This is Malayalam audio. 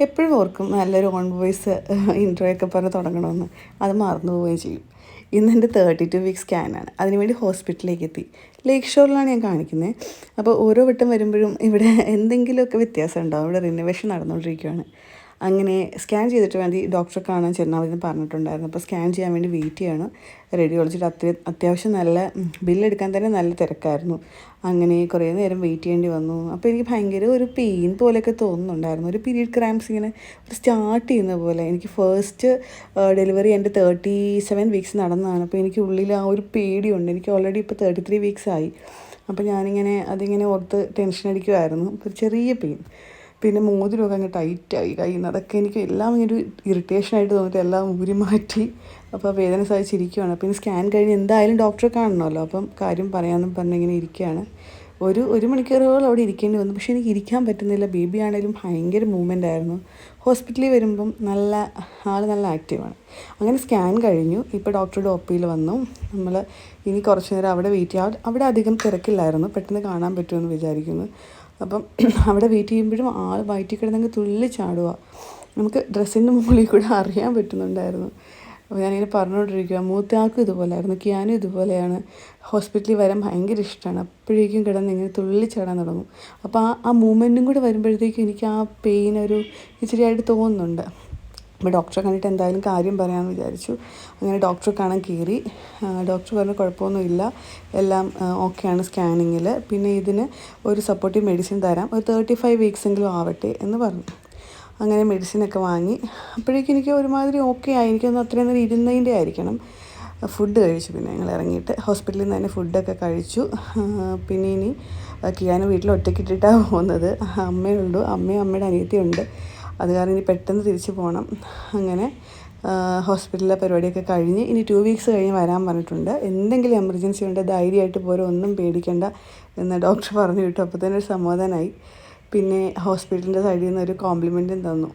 എപ്പോഴും ഓർക്കും നല്ലൊരു ഓൺ വോയിസ് ഇൻട്രോ ഒക്കെ പറഞ്ഞ് തുടങ്ങണമെന്ന്. അത് മറന്നു പോവുകയും ചെയ്യും. ഇന്ന് എന്റെ തേർട്ടി ടു വീക്ക് സ്കാനാണ് അതിനുവേണ്ടി ഹോസ്പിറ്റലിലേക്ക് എത്തി. ലേക്ക് ഷോറിലാണ് ഞാൻ കാണിക്കുന്നത് അപ്പോൾ ഓരോ വട്ടം വരുമ്പോഴും ഇവിടെ എന്തെങ്കിലുമൊക്കെ വ്യത്യാസം ഉണ്ടാവും. ഇവിടെ റിനോവേഷൻ നടന്നുകൊണ്ടിരിക്കുകയാണ് അങ്ങനെ സ്കാൻ ചെയ്തിട്ട് വേണ്ടി ഡോക്ടറെ കാണാൻ എന്ന് പറഞ്ഞിട്ടുണ്ടായിരുന്നു. അപ്പോൾ സ്കാൻ ചെയ്യാൻ വേണ്ടി വെയിറ്റ് ചെയ്യണം. റേഡിയോളജിയുടെ അത്യ അത്യാവശ്യം നല്ല ബില്ലെടുക്കാൻ തന്നെ നല്ല തിരക്കായിരുന്നു. അങ്ങനെ കുറേ നേരം വെയിറ്റ് ചെയ്യേണ്ടി വന്നു. അപ്പോൾ എനിക്ക് ഭയങ്കര ഒരു പെയിൻ പോലെയൊക്കെ തോന്നുന്നുണ്ടായിരുന്നു. ഒരു പീരീഡ് ക്രാംസ് ഇങ്ങനെ സ്റ്റാർട്ട് ചെയ്യുന്ന പോലെ. എനിക്ക് ഫസ്റ്റ് ഡെലിവറി എന്റെ തേർട്ടി സെവൻ വീക്സ് നടന്നതാണ്. അപ്പോൾ എനിക്ക് ഉള്ളിൽ ആ ഒരു പേടിയുണ്ട്. എനിക്ക് ഓൾറെഡി ഇപ്പോൾ തേർട്ടി ത്രീ വീക്സ് ആയി. അപ്പോൾ ഞാനിങ്ങനെ അതിങ്ങനെ ഓർത്ത് ടെൻഷൻ അടിക്കുമായിരുന്നു ഒരു ചെറിയ പെയിൻ പിന്നെ മോതിരമൊക്കെ അങ്ങ് ടൈറ്റായി. നിന്ന് അതൊക്കെ എനിക്ക് എല്ലാം ഒരു ഇറിറ്റേഷനായിട്ട് തോന്നിയിട്ട് എല്ലാം ഊരി മാറ്റി അപ്പോൾ വേദന സഹിച്ചിരിക്കുകയാണ് പിന്നെ സ്കാൻ കഴിഞ്ഞ് എന്തായാലും ഡോക്ടറെ കാണണമല്ലോ. അപ്പം കാര്യം പറയാമെന്നും പറഞ്ഞിങ്ങനെ ഇരിക്കുകയാണ്. ഒരു ഒരു മണിക്കൂറുകൾ അവിടെ ഇരിക്കേണ്ടി വന്നു. പക്ഷേ എനിക്ക് ഇരിക്കാൻ പറ്റുന്നില്ല. ബേബി ആണെങ്കിലും ഭയങ്കര മൂവ്മെന്റ് ആയിരുന്നു. ഹോസ്പിറ്റലിൽ വരുമ്പം നല്ല ആൾ നല്ല ആക്റ്റീവാണ് അങ്ങനെ സ്കാൻ കഴിഞ്ഞു. ഇപ്പോൾ ഡോക്ടറുടെ ഒപ്പിയിൽ വന്നു. നമ്മൾ ഇനി കുറച്ച് നേരം അവിടെ വെയിറ്റ് ചെയ്യാം. അവിടെ അധികം തിരക്കില്ലായിരുന്നു. പെട്ടെന്ന് കാണാൻ പറ്റുമെന്ന് വിചാരിക്കുന്നു. അപ്പം അവിടെ വെയിറ്റ് ചെയ്യുമ്പോഴും ആൾ വയറ്റി കിടന്നെങ്കിൽ തുള്ളി ചാടുക നമുക്ക് ഡ്രസ്സിന്റെ മുകളിൽ കൂടെ അറിയാൻ പറ്റുന്നുണ്ടായിരുന്നു. അപ്പോൾ ഞാനിങ്ങനെ പറഞ്ഞുകൊണ്ടിരിക്കുക മൂത്തയാൾക്കും ഇതുപോലെയായിരുന്നു ക്യാനും ഇതുപോലെയാണ്. ഹോസ്പിറ്റലിൽ വരാൻ ഭയങ്കര ഇഷ്ടമാണ്. അപ്പോഴേക്കും കിടന്ന് ഇങ്ങനെ തുള്ളി ചാടാൻ തുടങ്ങും. അപ്പോൾ ആ ആ മൂമെന്റും കൂടെ വരുമ്പോഴത്തേക്കും എനിക്ക് ആ പെയിൻ ഒരു ഇച്ചിരിയായിട്ട് തോന്നുന്നുണ്ട്. അപ്പോൾ ഡോക്ടറെ കണ്ടിട്ട് എന്തായാലും കാര്യം പറയാമെന്ന് വിചാരിച്ചു. അങ്ങനെ ഡോക്ടറെ കാണാൻ കയറി. ഡോക്ടർ പറഞ്ഞു കുഴപ്പമൊന്നുമില്ല. എല്ലാം ഓക്കെയാണ് സ്കാനിങ്ങിൽ പിന്നെ ഇതിന് ഒരു സപ്പോർട്ടീവ് മെഡിസിൻ തരാം. ഒരു തേർട്ടി ഫൈവ് വീക്സെങ്കിലും ആവട്ടെ എന്ന് പറഞ്ഞു. അങ്ങനെ മെഡിസിനൊക്കെ വാങ്ങി. അപ്പോഴേക്കും എനിക്ക് ഒരുമാതിരി ഓക്കെ ആയി. എനിക്കൊന്ന് അത്രയും നേരം ഇരുന്നതിന്റെ ആയിരിക്കണം. ഫുഡ് കഴിച്ചു പിന്നെ ഞങ്ങൾ ഇറങ്ങിയിട്ട്. ഹോസ്പിറ്റലിൽ നിന്ന് തന്നെ ഫുഡൊക്കെ കഴിച്ചു. പിന്നെ ഇനി കിയാനും വീട്ടിൽ ഒറ്റയ്ക്കിട്ടിട്ടാണ് പോകുന്നത്. അമ്മയുള്ളൂ അമ്മയും അമ്മയുടെ അനിയത്തിയുണ്ട് അത് കാരണം ഇനി പെട്ടെന്ന് തിരിച്ചു പോകണം. അങ്ങനെ ഹോസ്പിറ്റലിലെ പരിപാടിയൊക്കെ കഴിഞ്ഞ് ഇനി ടു വീക്സ് കഴിഞ്ഞ് വരാൻ പറഞ്ഞിട്ടുണ്ട്. എന്തെങ്കിലും എമർജൻസി ഉണ്ട് ധൈര്യമായിട്ട് പോരെ ഒന്നും പേടിക്കേണ്ട എന്ന് ഡോക്ടർ പറഞ്ഞു വിട്ടു. അപ്പോൾ തന്നെ ഒരു സമാധാനമായി പിന്നെ ഹോസ്പിറ്റലിന്റെ സൈഡിൽ നിന്ന് ഒരു കോംപ്ലിമെന്റും തന്നു.